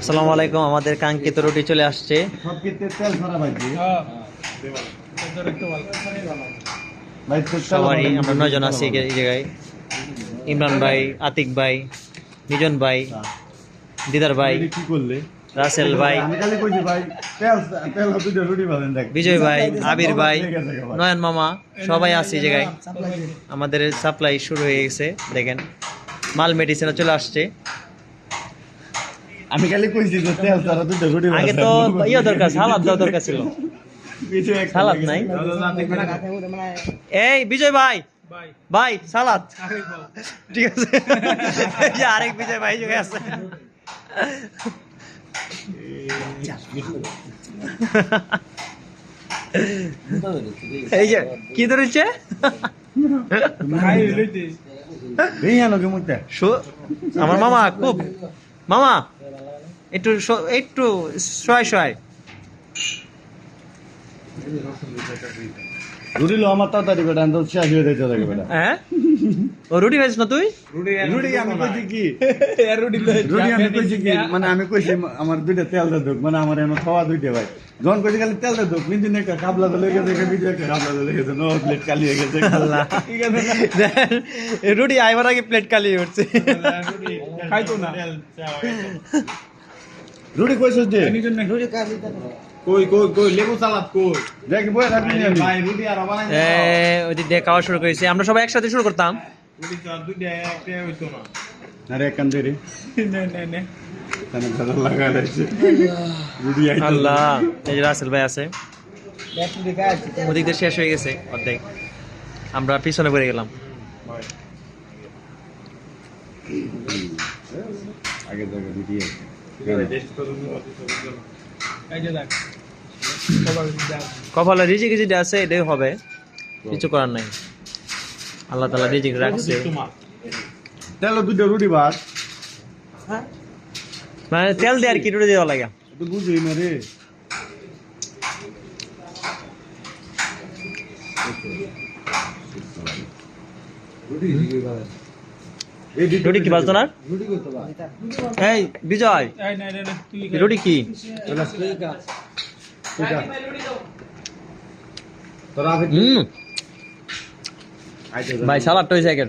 আসসালামু আলাইকুম আমাদের কাঙ্ক্ষিত রুটি চলে আসছে। তেল সবারই আমরা নয়জন আছি এই জায়গায়। ইমরান ভাই আতিক ভাই নিজন ভাই দিদার ভাই কি করলে? রাসেল ভাই আমি খালি কইছি ভাই তেল তেল দুটো রুটি বাঁধেন দেখ। বিজয় ভাই আবির ভাই ভাই। নয়ন মামা সবাই আছে এই জায়গায়। আমাদের সাপ্লাই শুরু হয়ে গেছে দেখেন। মাল মেডিসিনও চলে আসছে। আমি খালি কইছি যে তেল ছাড়া দুটো রুটি আগে তো ইয়ে দরকার সালাদ দেওয়া দরকার ছিল। সালাদ নাই। এই বিজয় ভাই। ভাই। সালাদ। ঠিক আছে। আরেক বিজয় ভাই যোগে আছে এই যে কি ধরেছে? আমার মামা খুব। মামা একটু একটু সয় সয় রুটি লো আমার তাড়াতাড়ি বেটা আমি তো শেষ হয়ে যাইতে থাকে বেটা। হ্যাঁ? ও রুটি খাইছিস না তুই? রুটি আমি কইছি কি? রুটি আমি কইছি কি? মানে আমি কইছি আমার দুইটা তেল দে দুক মানে আমার এমন খাওয়া দুইটা ভাই। যখন কইছি খালি তেল দে দুক কিন্তু একটা কাবলা দলে গেছে একটা বিজয় একটা কাবলা দলে গেছে নো প্লেট খালি হয়ে গেছে। আল্লাহ। ঠিক আছে না? রুটি আইবার আগে প্লেট খালি উঠছে। খাইতো না। রুটি কইছস যে? কই কই কই লেবু সালাদ কই? দেখ বই রাখবি নি ভাই রুটি আর বানাই এ, ওই দিক খাওয়া শুরু করেছি। আমরা সবাই একসাথে শুরু করতাম। রুটি চার দুইটা একটা হইতো না। আরে কান দে রে। নে নে নে। লাগা রইছে রুটি আইতো। আল্লাহ এই যে রাসেল ভাই আছে। ওদিক দিয়ে শেষ হয়ে গেছে অর্ধেক। আমরা পিছনে পড়ে গেলাম। আগে জায়গা রুটি টেস্ট কপালে রিজিক যেটা আছে এটাই হবে। কিছু করার নাই। আল্লাহ তালা রিজিক রাখছে। তেল দুটো রুটি ভাত। মানে তেল দিয়ে আর কি রুটি দেওয়া লাগে? না রে। দুটো রুটি কি বাজতো না এই, বিজয়। রুটি কি? ভাই সালাদটা হয়েছে একের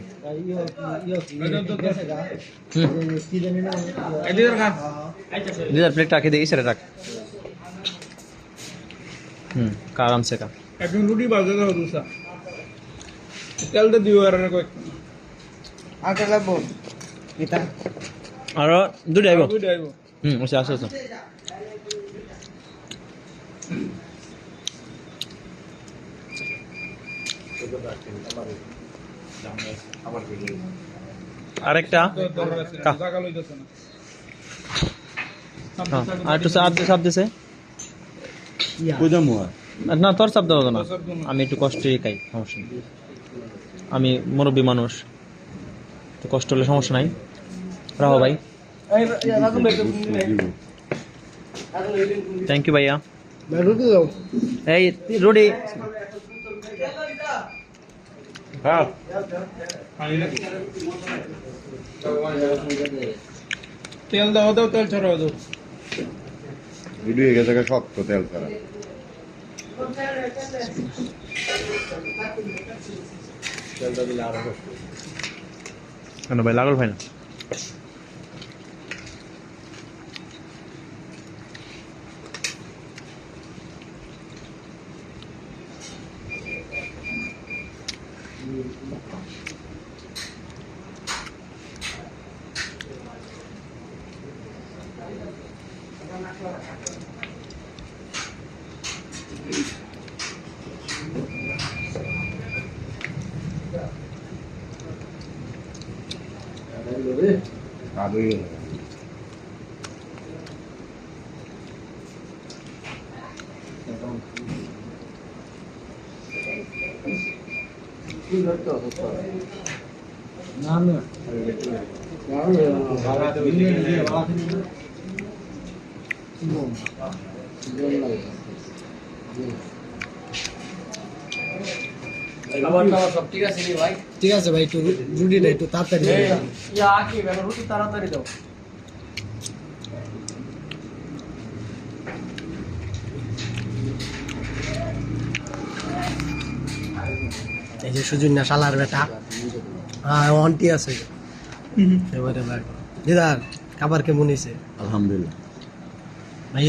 প্লেট রাখে দেখি, সেটা রাখ। হুম আরাম সে কা একদম রুটি বাজে দাও তেলটা দিও আর আরও দুটো আইব হুম ওসে আসো আসো আরেকটা? না আর একটু দিয়ে দিছে। তোর দেওয়া। আমি একটু কষ্টে খাই সমস্যা আমি মুরব্বী মানুষ। তো কষ্ট হলে সমস্যা নাই। রাহো ভাই। থ্যাংক ইউ ভাইয়া। এই রুটি। হ্যাঁ। তেল দাও দাও তেল ছড়াও দাও। রুটি হয়ে গেছে শক্ত তেল ছাড়া। Bueno, ¿verdad, Golfena? Thank you. 이거를 아 녹이는 거야. 이것도 좋다. 나는 나는 나라도 이제 와. 이거 이거 গেছে ঠিক আছে ভাই? একটু রুটিটা একটু তাড়াতাড়ি রুটি তাড়াতাড়ি দাও। এই যে সুজন না শালার বেটা। হ্যাঁ অন্টি আছে। এবারে ভাই। দিদার খাবার কেমন হয়েছে? আলহামদুলিল্লাহ। ভাই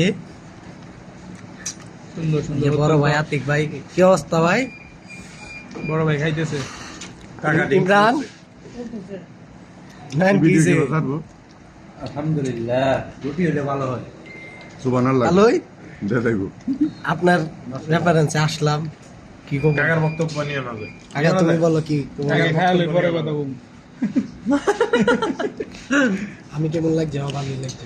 সুন্দর সুন্দর। বড় ভাই আতিক ভাই কি অবস্থা ভাই? বড় ভাই খাইতেছে। ইমরান? ম্যান কি যে আলহামদুলিল্লাহ। রুটি হলে ভালো হয়। সুবহানাল্লাহ। ভালোই আপনার রেফারেন্সে আসলাম। কি করব কাকার বক্তব্য নিয়ে নাবে। আগে তুমি বলো কি তোমার কাকা খায়ালে পরে কথা বলব। আমি কেমন লাগছে? আমার ভালোই লাগছে।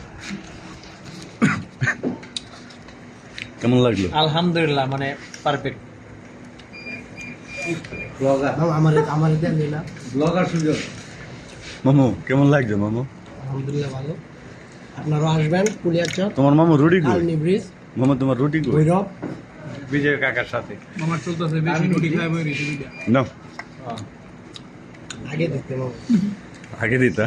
কেমন লাগল? আলহামদুলিল্লাহ মানে পারফেক্ট মামা, আমার আমার দেন না। মামু কেমন লাগছে মামু? আলহামদুলিল্লাহ ভালো। আপনারাও আসবেন কুলিয়াচর তোমার মামু রুটি কই? ব্রিজ। মামু তোমার রুটি কই? ভৈরব। বিজয় কাকার সাথে। মামার চলতেছে বেশি রুটি খাই বই রুটি না আগে দিতে মামু। আগে দিতা।